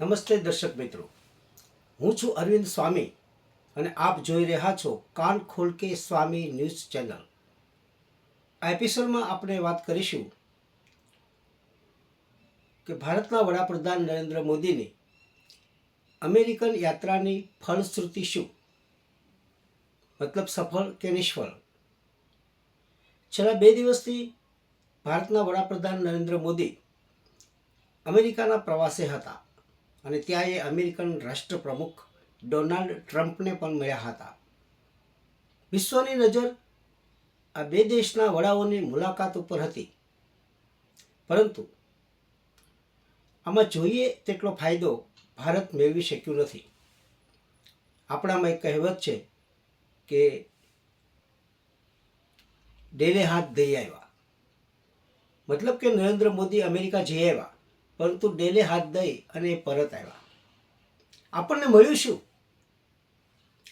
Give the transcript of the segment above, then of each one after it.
નમસ્તે દર્શક મિત્રો. હું છું અરવિંદ સ્વામી અને આપ જોઈ રહ્યા છો કાન ખોલ કે સ્વામી ન્યૂઝ ચેનલ. આ એપિસોડમાં આપણે વાત કરીશું કે ભારતના વડાપ્રધાન નરેન્દ્ર મોદીની અમેરિકન યાત્રાની ફળશ્રુતિ શું? મતલબ સફળ કે નિષ્ફળ? છેલ્લા બે દિવસથી ભારતના વડાપ્રધાન નરેન્દ્ર મોદી અમેરિકાના પ્રવાસે હતા. અને ત્યાં એ અમેરિકન રાષ્ટ્રપ્રમુખ ડોનાલ્ડ ટ્રમ્પને પણ મળ્યા હતા. વિશ્વની નજર આ બે દેશના વડાઓની મુલાકાત ઉપર હતી. પરંતુ આમાં જોઈએ તેટલો ફાયદો ભારત મેળવી શક્યું નથી. આપણામાં એક કહેવત છે કે ડેલે હાથ દઈ આવ્યા. મતલબ કે નરેન્દ્ર મોદી અમેરિકા જઈ આવ્યા. પરંતુ ડેલે હાથ દઈ અને પરત આવ્યા. આપણને મળ્યું શું?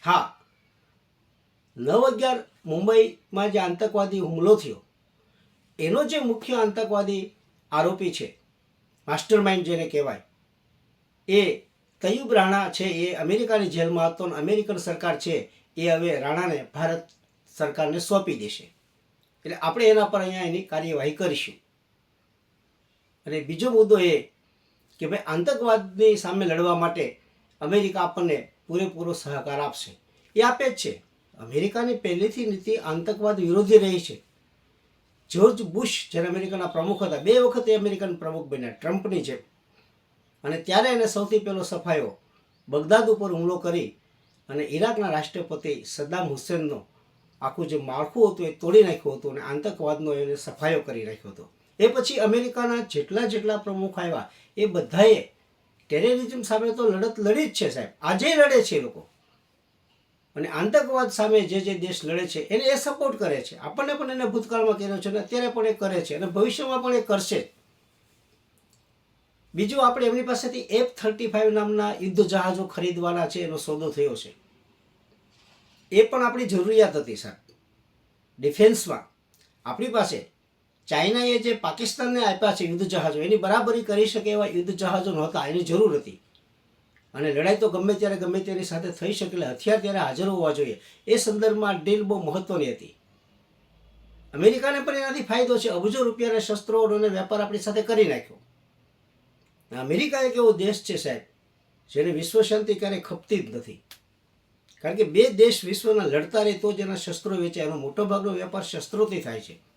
હા, નવ અગિયાર મુંબઈમાં જે આતંકવાદી હુમલો થયો, એનો જે મુખ્ય આતંકવાદી આરોપી છે માસ્ટર માઇન્ડ જેને કહેવાય, એ તયુબ રાણા છે, એ અમેરિકાની જેલમાં હતો અને અમેરિકન સરકાર છે, એ હવે રાણાને ભારત સરકારને સોંપી દેશે. એટલે આપણે એના પર અહીંયા એની કાર્યવાહી કરીશું. અને બીજો મુદ્દો એ કે ભાઈ આતંકવાદની સામે લડવા માટે અમેરિકા આપણને પૂરેપૂરો સહકાર આપશે. એ આપે જ છે. અમેરિકાની પહેલેથી નીતિ આતંકવાદ વિરોધી રહી છે. જ્યોર્જ બુશ જ્યારે અમેરિકાના પ્રમુખ હતા, બે વખત એ અમેરિકન પ્રમુખ બન્યા, ટ્રમ્પની જેમ. અને ત્યારે એને સૌથી પહેલો સફાયો બગદાદ ઉપર હુમલો કરી અને ઈરાકના રાષ્ટ્રપતિ સદ્દામ હુસેનનો આખું જે માળખું હતું એ તોડી નાખ્યું હતું અને આતંકવાદનો એને સફાયો કરી નાખ્યો હતો. એ પછી અમેરિકાના જેટલા જેટલા પ્રમુખ આવ્યા, એ બધાએ ટેરરિઝમ સામે તો લડત લડી જ છે સાહેબ. આજે લડે છે એ લોકો. અને આતંકવાદ સામે જે જે દેશ લડે છે, એને એ સપોર્ટ કરે છે. આપણને પણ એને ભૂતકાળમાં કર્યો છે અને અત્યારે પણ એ કરે છે અને ભવિષ્યમાં પણ એ કરશે બીજું આપણે એમની પાસેથી એફ થર્ટી ફાઇવ નામના યુદ્ધ જહાજો ખરીદવાના છે, એનો સોદો થયો છે. એ પણ આપણી જરૂરિયાત હતી, સાહેબ. ડિફેન્સમાં આપણી પાસે ચાઇનાએ જે પાકિસ્તાનને આપ્યા છે યુદ્ધ જહાજો, એની બરાબરી કરી શકે એવા યુદ્ધ જહાજો નહોતા એની જરૂર હતી. અને લડાઈ તો ગમે ત્યારે ગમે તેની સાથે થઈ શકે, એટલે હથિયાર ત્યારે હાજર હોવા જોઈએ. એ સંદર્ભમાં ડીલ બહુ મહત્વની હતી. અમેરિકાને પણ એનાથી ફાયદો છે. અબજો રૂપિયાના શસ્ત્રોનો વેપાર આપણી સાથે કરી નાખ્યો. અમેરિકા એક એવો દેશ છે સાહેબ, જેને વિશ્વ શાંતિ ક્યારેય ખપતી જ નથી. કારણ કે બે દેશ વિશ્વના લડતા રહે તો જ એના શસ્ત્રો વેચે એનો મોટો ભાગનો વેપાર શસ્ત્રોથી થાય છે.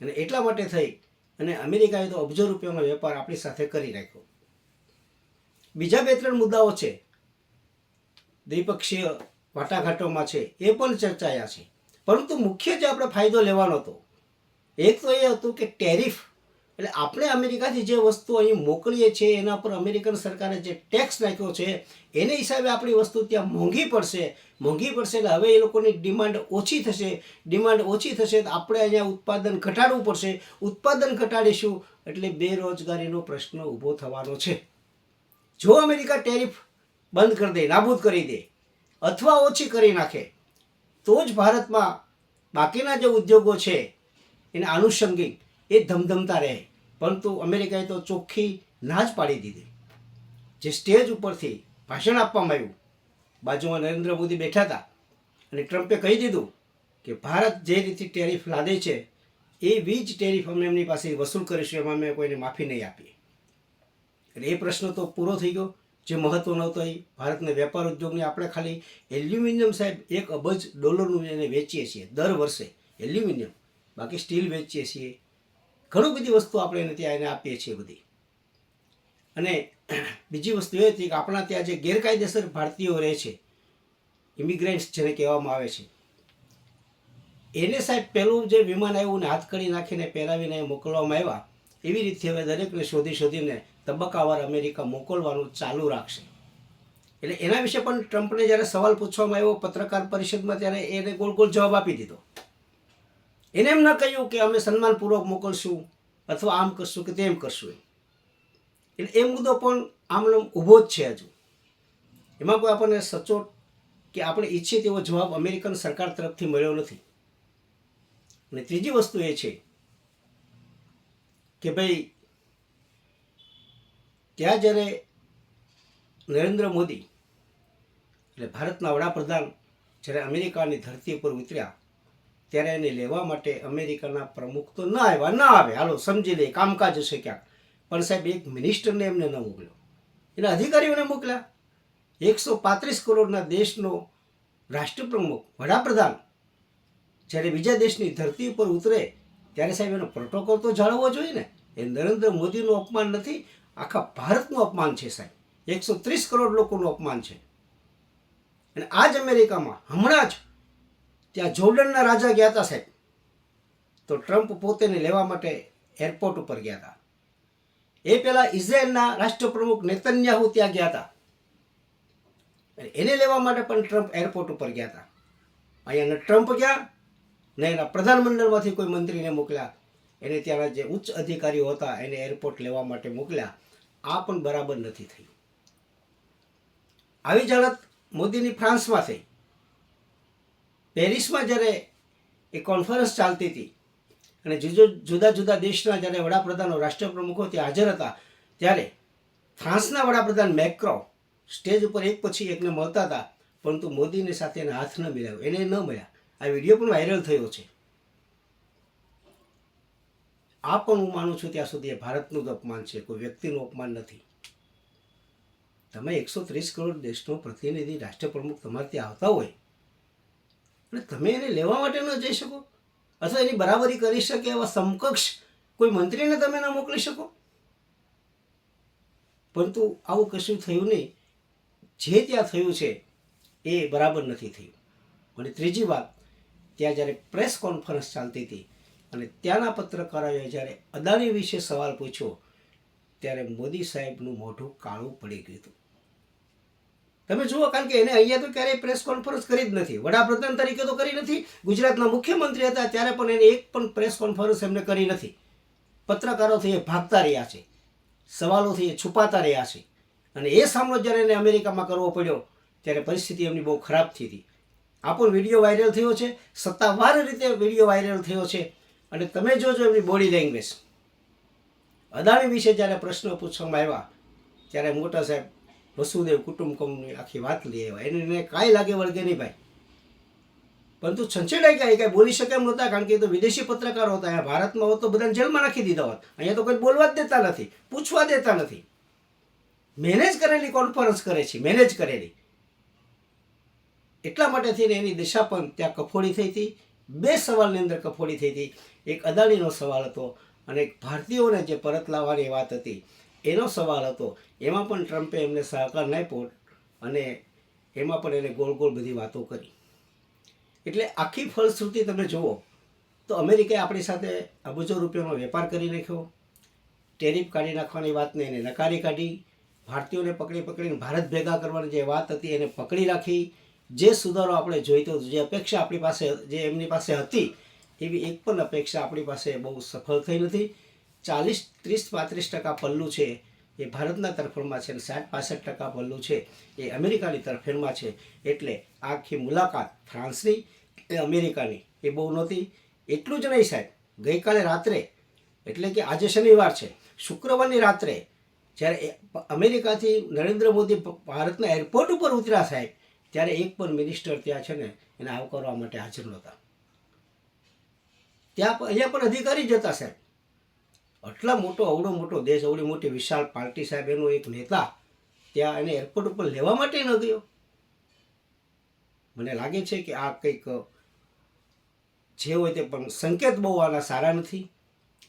અને એટલા માટે થઈ અને અમેરિકાએ તો અબજો રૂપિયાનો વેપાર આપણી સાથે કરી નાખ્યો બીજા બે ત્રણ મુદ્દાઓ છે, દ્વિપક્ષીય વાટાઘાટોમાં છે, એ પણ ચર્ચાયા છે. પરંતુ મુખ્ય જે આપણે ફાયદો લેવાનો હતો, એક તો એ હતું કે ટેરિફ એટલે આપણે અમેરિકાથી જે વસ્તુ અહીં મોકલીએ છીએ, એના પર અમેરિકન સરકારે જે ટેક્સ નાખ્યો છે, એને હિસાબે આપણી વસ્તુ ત્યાં મોંઘી પડશે. મોંઘી પડશે એટલે હવે એ લોકોની ડિમાન્ડ ઓછી થશે. ડિમાન્ડ ઓછી થશે તો આપણે અહીંયા ઉત્પાદન ઘટાડવું પડશે. ઉત્પાદન ઘટાડીશું એટલે બેરોજગારીનો પ્રશ્ન ઊભો થવાનો છે. જો અમેરિકા ટેરિફ બંધ કરી દે, નાબૂદ કરી દે, અથવા ઓછી કરી નાખે, તો જ ભારતમાં બાકીના જે ઉદ્યોગો છે, એને આનુષંગિક એ ધમધમતા રહે. પરંતુ અમેરિકાએ તો ચોખ્ખી ના જ પાડી દીધી. જે સ્ટેજ ઉપરથી ભાષણ આપવામાં આવ્યું, બાજુમાં નરેન્દ્ર મોદી બેઠા હતા અને ટ્રમ્પે કહી દીધું કે ભારત જે રીતે ટેરિફ લાદે છે એવી જ ટેરિફ અમે એમની પાસે વસૂલ કરીશું, એમાં અમે કોઈને માફી નહીં આપીએ. એટલે એ પ્રશ્ન તો પૂરો થઈ ગયો. જે મહત્વનો હતો એ, ભારતના વેપાર ઉદ્યોગને આપણે ખાલી એલ્યુમિનિયમ સાહેબ એક અબજ ડોલરનું એને વેચીએ છીએ દર વર્ષે, એલ્યુમિનિયમ. બાકી સ્ટીલ વેચીએ છીએ ઘણી બધી વસ્તુ આપણે એને ત્યાં એને આપીએ છીએ બધી. અને બીજી વસ્તુ એ હતી કે આપણા ત્યાં જે ગેરકાયદેસર ભારતીયો રહે છે ઇમિગ્રન્ટ્સ જેને કહેવામાં આવે છે, એને સાહેબ પહેલું જે વિમાન આવ્યું ને હાથકડી નાખીને પહેરાવીને મોકલવામાં આવ્યા, એવી રીતે હવે દરેકને શોધી શોધીને તબક્કાવાર અમેરિકા મોકલવાનું ચાલુ રાખશે. એટલે એના વિશે પણ ટ્રમ્પને જ્યારે સવાલ પૂછવામાં આવ્યો પત્રકાર પરિષદમાં ત્યારે એને ગોળ ગોળ જવાબ આપી દીધો. એને એમ ન કહ્યું કે અમે સન્માનપૂર્વક મોકલશું અથવા આમ કરશું કે તેમ કરશું એટલે એ મુદ્દો પણ આમનો ઊભો જ છે હજુ. એમાં કોઈ આપણને સચોટ કે આપણે ઈચ્છીએ તેવો જવાબ અમેરિકન સરકાર તરફથી મળ્યો નથી. અને ત્રીજી વસ્તુ એ છે કે ભાઈ, ત્યાં જ્યારે નરેન્દ્ર મોદી, એટલે ભારતના વડાપ્રધાન જ્યારે અમેરિકાની ધરતી પર ઉતર્યા ત્યારે એને લેવા માટે અમેરિકાના પ્રમુખ તો ન આવ્યા, ન આવે હાલો, સમજી લે, કામકાજ હશે ક્યાંક. પણ સાહેબ, એક મિનિસ્ટરને એમને ન મોકલ્યો. એના અધિકારીઓને મોકલ્યા. એકસો પાંત્રીસ કરોડના દેશનો રાષ્ટ્રપ્રમુખ, વડાપ્રધાન, જ્યારે બીજા દેશની ધરતી ઉપર ઉતરે, ત્યારે સાહેબ, એનો પ્રોટોકોલ તો જાળવવો જોઈએ ને. એ નરેન્દ્ર મોદીનું અપમાન નથી, આખા ભારતનું અપમાન છે સાહેબ. એકસો ત્રીસ કરોડ લોકોનું અપમાન છે. અને આ જ અમેરિકામાં, હમણાં જ ત્યાં જોર્ડનના રાજા ગયા હતા સાહેબ. તો ટ્રમ્પ પોતેને લેવા માટે એરપોર્ટ ઉપર ગયા હતા. એ પહેલાં ઇઝરાયલના રાષ્ટ્રપ્રમુખ નેતન્યાહુ ત્યાં ગયા હતા. એને લેવા માટે પણ ટ્રમ્પ એરપોર્ટ ઉપર ગયા હતા. અહીંયા ટ્રમ્પ ગયા, ને એના પ્રધાનમંડળમાંથી કોઈ મંત્રીને મોકલ્યા. એને ત્યાંના જે ઉચ્ચ અધિકારીઓ હતા એને એરપોર્ટ લેવા માટે મોકલ્યા. આ પણ બરાબર નથી થયું. આવી જ મોદીની ફ્રાન્સમાં થઈ. પેરિસમાં જ્યારે એ કોન્ફરન્સ ચાલતી હતી અને જુદો જુદા જુદા દેશના જ્યારે વડાપ્રધાનો, રાષ્ટ્રપ્રમુખો ત્યાં હાજર હતા, ત્યારે ફ્રાન્સના વડાપ્રધાન મેક્રો સ્ટેજ ઉપર એક પછી એકને મળતા હતા, પરંતુ મોદીને સાથે એને હાથ ન મિલાવ્યો. એને ન મળ્યા. આ વીડિયો પણ વાયરલ થયો છે. આ પણ હું માનું છું ત્યાં સુધી એ ભારતનું જ અપમાન છે, કોઈ વ્યક્તિનું અપમાન નથી. તમે એકસો ત્રીસ કરોડ દેશનો પ્રતિનિધિ, રાષ્ટ્રપ્રમુખ તમારે ત્યાં આવતા હોય અને તમે એને લેવા માટે ન જઈ શકો? અથવા એની બરાબરી કરી શકે એવા સમકક્ષ કોઈ મંત્રીને તમે ન મોકલી શકો? પરંતુ આવું કશું થયું નહીં. જે ત્યાં થયું છે, એ બરાબર નથી થયું. અને ત્રીજી વાત, ત્યાં જ્યારે પ્રેસ કોન્ફરન્સ ચાલતી હતી અને ત્યાંના પત્રકારોએ જ્યારે અદાણી વિશે સવાલ પૂછ્યો, ત્યારે મોદી સાહેબનું મોઢું કાળું પડી ગયું હતું. તમે જુઓ, કારણ કે એને અહીંયા તો ક્યારેય પ્રેસ કોન્ફરન્સ કરી જ નથી. વડાપ્રધાન તરીકે તો કરી નથી. ગુજરાતના મુખ્યમંત્રી હતા, ત્યારે પણ એને એક પણ પ્રેસ કોન્ફરન્સ એમને કરી નથી. પત્રકારોથી એ ભાગતા રહ્યા છે. સવાલોથી એ છુપાતા રહ્યા છે. અને એ સામનો જ્યારે એને અમેરિકામાં કરવો પડ્યો, ત્યારે પરિસ્થિતિ એમની બહુ ખરાબ થઈ હતી. આ પણ વીડિયો વાયરલ થયો છે. સત્તાવાર રીતે વીડિયો વાયરલ થયો છે. અને તમે જોજો એમની બોડી લેંગ્વેજ અદાણી વિશે જ્યારે પ્રશ્નો પૂછવામાં આવ્યા, ત્યારે મોટા સાહેબ વસુદેવ કુટુંબકમની આખી વાત લઈ આવ્યા. એને કાંઈ લાગે વળગે નહીં ભાઈ. પરંતુ છંછેડાઈ એ કાંઈ બોલી શકે એમ નહોતા, કારણ કે એ તો વિદેશી પત્રકારો હતા. અહીંયા ભારતમાં હોત તો બધાને જેલમાં નાખી દીધા હોત. અહીંયા તો કોઈ બોલવા જ દેતા નથી, પૂછવા દેતા નથી. મેનેજ કરેલી કોન્ફરન્સ કરે છે, મેનેજ કરેલી. એટલા માટે થઈને એની દિશા પણ ત્યાં કફોડી થઈ હતી. બે સવાલની અંદર કફોડી થઈ હતી. એક અદાણીનો સવાલ હતો અને એક ભારતીયોને જે પરત લાવવાની વાત હતી એનો સવાલ હતો. એમાં પણ ટ્રમ્પે એમને સહકાર ન આપ્યો અને એમાં પણ એને ગોળ ગોળ બધી વાતો કરી. એટલે આખી ફલશ્રુતિ તમે જુઓ, તો અમેરિકાએ આપણી સાથે અબજો રૂપિયાનો વેપાર કરી નાખ્યો. ટેરિફ કાઢી નાખવાની વાતને એને નકારી કાઢી. ભારતીયોને પકડી પકડીને ભારત ભેગા કરવાની જે વાત હતી એને પકડી રાખી. જે સુધારો આપણે જોઈતો જે અપેક્ષા આપણી પાસે, જે એમની પાસે હતી, એવી એક પણ અપેક્ષા આપણી પાસે બહુ સફળ થઈ નથી. ચાલીસ, ત્રીસ, પાંત્રીસ ટકા પલ્લું છે, એ ભારતના તરફેણમાં છે અને સાઠ, પાસઠ ટકા પલ્લું છે, એ અમેરિકાની તરફેણમાં છે. એટલે આખી મુલાકાત ફ્રાન્સની એ અમેરિકાની, એ બહુ નહોતી. એટલું જ નહીં સાહેબ, ગઈકાલે રાત્રે, એટલે કે આજે શનિવાર છે, શુક્રવારની રાત્રે, જ્યારે અમેરિકાથી નરેન્દ્ર મોદી ભારતના એરપોર્ટ ઉપર ઉતર્યા સાહેબ, ત્યારે એક પણ મિનિસ્ટર ત્યાં છે ને, એને આવકારવા માટે હાજર નહોતા. ત્યાં અહીંયા પણ અધિકારી જ હતા સાહેબ. આટલા મોટો અવડો મોટો દેશ અવડી મોટી વિશાળ પાર્ટી સાહેબ એનો એક નેતા ત્યાં એને એરપોર્ટ ઉપર લેવા માટે ન ગયો. મને લાગે છે કે આ કંઈક, જે હોય તે પણ સંકેત બહુ આના સારા નથી.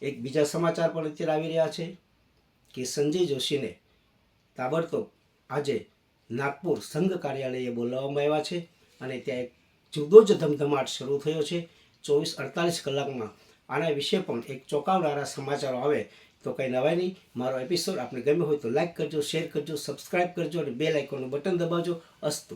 એક બીજા સમાચાર પણ અત્યારે આવી રહ્યા છે કે સંજય જોશીને તાબડતોબ આજે નાગપુર સંઘ કાર્યાલયે બોલાવવામાં આવ્યા છે અને ત્યાં એક જુદો જ ધમધમાટ શરૂ થયો છે. ચોવીસ અડતાલીસ કલાકમાં આના વિશે પણ એક ચોંકાવનારા સમાચારો આવે, તો કંઈ નવાય નહીં. મારો એપિસોડ આપને ગમ્યો હોય તો લાઇક કરજો શેર કરજો સબસ્ક્રાઈબ કરજો અને બે લાઇકોનું બટન દબાવજો. અસ્તુ.